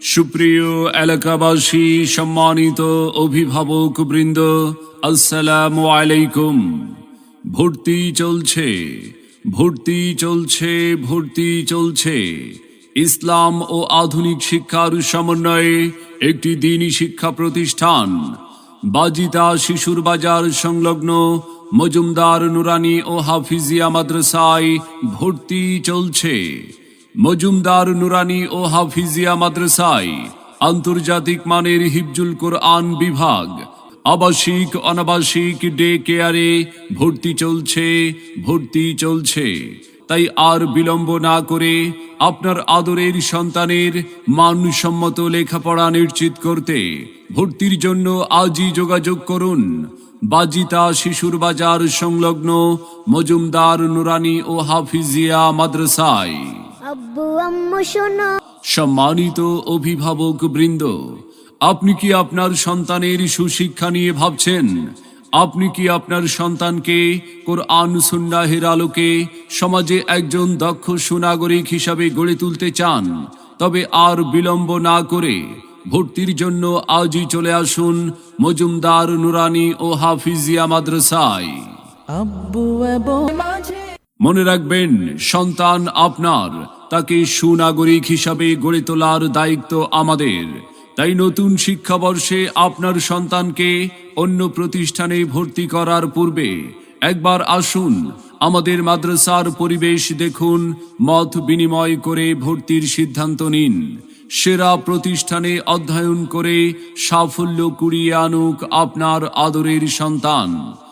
সুপ্রিয় এলাকাবাসী, সম্মানিত অভিভাবক বৃন্দ, আসসালাম আলাইকুম। ভর্তি চলছে ভর্তি চলছে ভর্তি চলছে। ইসলাম ও আধুনিক শিক্ষার সমন্বয়ে একটি দিনী শিক্ষা প্রতিষ্ঠান, বাজিতা শিশুর বাজার সংলগ্ন মজুমদার নুরানি ও হাফিজিয়া মাদ্রাসায় ভর্তি চলছে। মজুমদার নুরানি ও হাফিজিয়া মাদ্রাসায় আন্তর্জাতিক মানের হিফজুল কোরআন বিভাগ, আবাসিক, অনাবাসিক ডে কেয়ারে ভর্তি চলছে ভর্তি চলছে। তাই আর বিলম্ব না করে আপনার আদরের সন্তানের মানসম্মত লেখাপড়া নিশ্চিত করতে ভর্তির জন্য আজই যোগাযোগ করুন। বাজিতা শিশুর বাজার সংলগ্ন মজুমদার নুরানি ও হাফিজিয়া মাদ্রাসায়। আব্বু আম্মু শোনো। সম্মানিত অভিভাবক বৃন্দ আপনি কি আপনার সন্তানের সুশিক্ষা নিয়ে ভাবছেন? আপনি কি আপনার সন্তানকে কোরআন সুন্নাহের আলোকে সমাজে একজন দক্ষ সুনাগরিক হিসাবে গড়ে তুলতে চান? তবে আর বিলম্ব না করে ভর্তির জন্য আজই চলে আসুন মজুমদার নুরানি ও হাফিজিয়া মাদ্রাসায়। আব্বু মাঝে মনে রাখবেন, সন্তান আপনার, তাকে সুনাগরিক হিসাবে গড়ে তোলার দায়িত্ব আমাদের। তাই নতুন শিক্ষাবর্ষে আপনার সন্তানকে অন্য প্রতিষ্ঠানে ভর্তি করার পূর্বে একবার আসুন, আমাদের মাদ্রাসার পরিবেশ দেখুন, মত বিনিময় করে ভর্তির সিদ্ধান্ত নিন। সেরা প্রতিষ্ঠানে অধ্যয়ন করে সাফল্য কুড়িয়ে আনুক আপনার আদরের সন্তান।